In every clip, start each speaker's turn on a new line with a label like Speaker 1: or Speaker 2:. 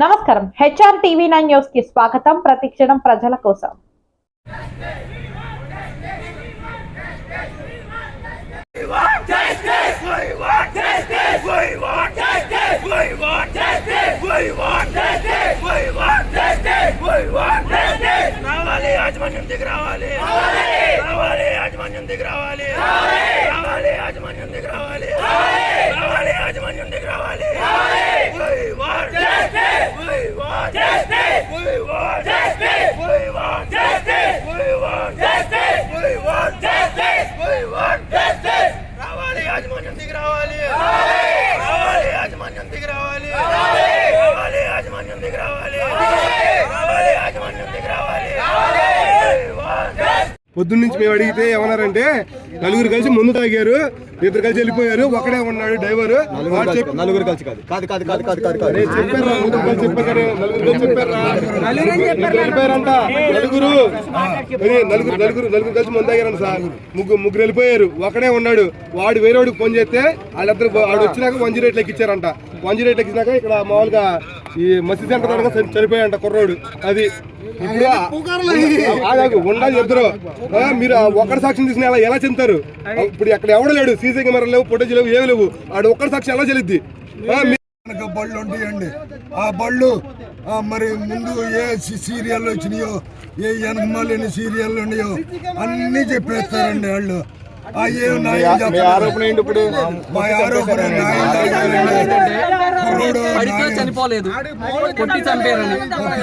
Speaker 1: నమస్కారం. HR TV nine న్యూస్కి స్వాగతం. ప్రతిక్షణం ప్రజల కోసం.
Speaker 2: రావాలి యాజమాన్యం దిగి రావాలి. రావాలి యాజమాన్యం దిగి రావాలి. రావాలి యాజమాన్యం దిగి రావాలి. want justice! We want justice! We want justice! We want justice! We want justice! రావాలి యాజమాన్యం దిగి రావాలి రావాలి యాజమాన్యం దిగి రావాలి రావాలి
Speaker 3: పొద్దున్న నుంచి మేము అడిగితే ఏమన్నారంటే నలుగురు కలిసి ముందు తాగారు ఇద్దరు కలిసి వెళ్ళిపోయారు ఒకడే ఉన్నాడు డ్రైవర్.
Speaker 4: నలుగురు కలిసి కాదు. కాదు కాదు కాదు కాదు కాదు కాదు.
Speaker 3: అరే చెప్పారా? ముందు కలిసి చెప్పారు? కదా, నలుగురు. నలుగురు నలుగురు నలుగురు నలుగురు కలిసి ముందు తాగారంట సార్. ముగ్గురు ముగ్గురు వెళ్ళిపోయారు. ఒకడే ఉన్నాడు. వాడు వేరే వాడికి ఫోన్ చేస్తే వాళ్ళిద్దరు వాడు వచ్చినాక వన్ జీరో ఎయిట్ ఎక్కిచ్చారంట వన్ జీరో ఎయిట్ ఇక్కడ మామూలుగా ఈ మసీద్ సెంటర్ దగ్గర చని- చనిపోయాడంట కుర్రోడు. అది ఇప్పుడు ఉండాలి ఇద్దరు. ఆ, మీరు ఆ ఒక్కడి సాక్ష్యం తీసుకుని ఎలా ఎలా చెందుతారు? ఇప్పుడు అక్కడ ఎవడ లేడు? సీసీ కెమెరా లేవు ఫోటోస్ లేవు ఏమి లేవు. ఆడు ఒక్కడి సాక్ష్యం ఎలా చెల్లిద్ది?
Speaker 5: బళ్ళు ఉంటాయండి ఆ బళ్ళు మరి ముందు ఏ సీరియల్ వచ్చినాయో ఏ వెనకమాలిన సీరియల్ ఉన్నాయో అన్ని చెప్పేస్తారండి వాళ్ళు. న్యాయం
Speaker 4: మీ ఆరోపణ ఏంటి ఇప్పుడు?
Speaker 5: మా ఆరోపణ
Speaker 6: పడితే చనిపోలేదు. కొట్టి చంపారని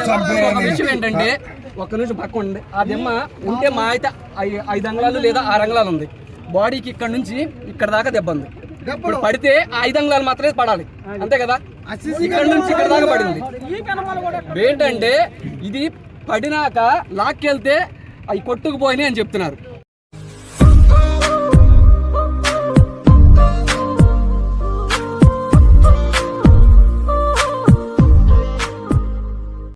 Speaker 5: చంపారని.
Speaker 6: ఒక విషయం ఏంటంటే ఒక్క నిమిషం పక్క ఉండి ఆ దెమ్మ ఉంటే మా అయితే ఐ- ఐదు అంగుళాలు లేదా ఆరు అంగుళాలు ఉంది. బాడీకి ఇక్కడ నుంచి ఇక్కడ దాకా దెబ్బ ఉంది. ఇప్పుడు పడితే ఆ ఐదు అంగుళాలు మాత్రమే పడాలి. అంతే కదా? ఇక్కడ నుంచి ఇక్కడ దాకా పడింది. ఏంటంటే ఇది పడినాక లాక్కెళ్తే అవి కొట్టుకుపోయినాయి అని చెప్తున్నారు.